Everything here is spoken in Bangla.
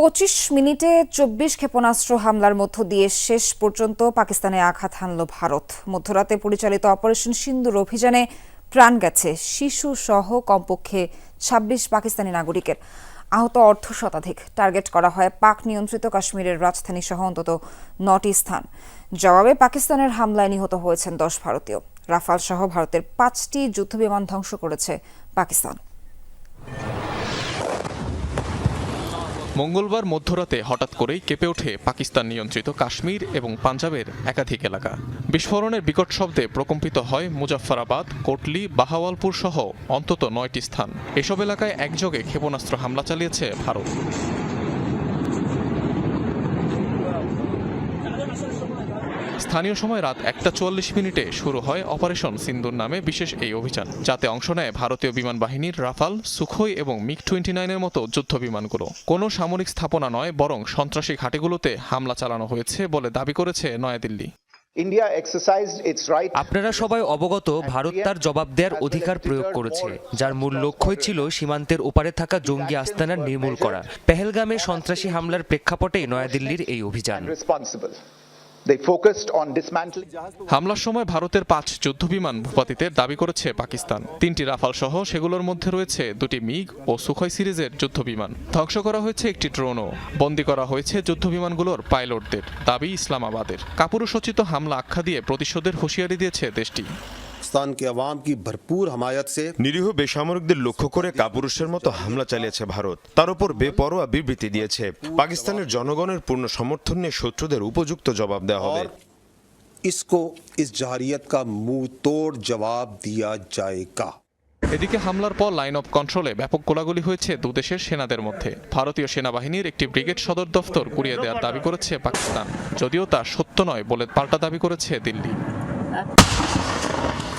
পঁচিশ মিনিটে চব্বিশ ক্ষেপণাস্ত্র হামলার মধ্য দিয়ে শেষ পর্যন্ত পাকিস্তানে আঘাত হানল ভারত। মধ্যরাতে পরিচালিত অপারেশন সিন্দুর অভিযানে প্রাণ গেছে শিশু সহ কমপক্ষে ছাব্বিশ পাকিস্তানি নাগরিকের। আহত অর্ধ শতাধিক। টার্গেট করা হয় পাক নিয়ন্ত্রিত কাশ্মীরের রাজধানী সহ অন্তত নটি স্থান। জবাবে পাকিস্তানের হামলায় নিহত হয়েছেন দশ ভারতীয়। রাফাল সহ ভারতের পাঁচটি যুদ্ধবিমান ধ্বংস করেছে পাকিস্তান। মঙ্গলবার মধ্যরাতে হঠাৎ করেই কেঁপে ওঠে পাকিস্তান নিয়ন্ত্রিত কাশ্মীর এবং পাঞ্জাবের একাধিক এলাকা। বিস্ফোরণের বিকট শব্দে প্রকম্পিত হয় মুজাফফরাবাদ, কোটলি, বাহাওয়ালপুর সহ অন্তত নয়টি স্থান। এসব এলাকায় একযোগে ক্ষেপণাস্ত্র হামলা চালিয়েছে ভারত। স্থানীয় সময় রাত একটা চুয়াল্লিশ মিনিটে শুরু হয় অপারেশন সিন্দুর নামে বিশেষ এই অভিযান যাতে অংশ নেয় ভারতীয় বিমান বাহিনীর রাফাল সুখোই এবং মিগ টোয়েন্টি নাইনের মতো যুদ্ধ বিমানগুলো। কোনো সামরিক স্থাপনা নয় বরং সন্ত্রাসী ঘাঁটিগুলোতে হামলা চালানো হয়েছে বলে দাবি করেছে নয়াদিল্লি। আপনারা সবাই অবগত ভারত তার জবাব দেওয়ার অধিকার প্রয়োগ করেছে যার মূল লক্ষ্যই ছিল সীমান্তের ওপারে থাকা জঙ্গি আস্তানার নির্মূল করা। পেহেলগামে সন্ত্রাসী হামলার প্রেক্ষাপটেই নয়াদিল্লির এই অভিযান। হামলার সময় ভারতের পাঁচ যুদ্ধবিমান ভূপাতিতের দাবি করেছে পাকিস্তান। তিনটি রাফাল সহ সেগুলোর মধ্যে রয়েছে দুটি মিগ ও সুখয় সিরিজের যুদ্ধবিমান। ধ্বংস করা হয়েছে একটি ড্রোনও। বন্দী করা হয়েছে যুদ্ধ বিমানগুলোর পাইলটদের। দাবি ইসলামাবাদের। কাপুরুষোচিত হামলা আখ্যা দিয়ে প্রতিশোধের হুঁশিয়ারি দিয়েছে দেশটি। पाकिस्तान के अवाम की भरपूर हमायत से নিরীহ বেসামরিকদের লক্ষ্য করে কাপুরুষের মতো হামলা চালিয়েছে ভারত তার উপর বেপরোয়া বিবৃতি দিয়েছে পাকিস্তানের জনগণের পূর্ণ সমর্থন নিয়ে শত্রুদের উপযুক্ত জবাব দেওয়া হবে और इसको इस जहारियत का मुंह तोड़ जवाब दिया जाएगा এদিকে হামলার পর লাইন অফ কন্ট্রোলে ব্যাপক গোলাগুলি হয়েছে দুদেশের সেনাদের মধ্যে ভারতীয় সেনাবাহিনীর একটি ব্রিগেড সদর দফতর গুড়িয়ে দেওয়ার দাবি করেছে পাকিস্তান যদিও তা সত্য নয় বলে পাল্টা দাবি করেছে দিল্লি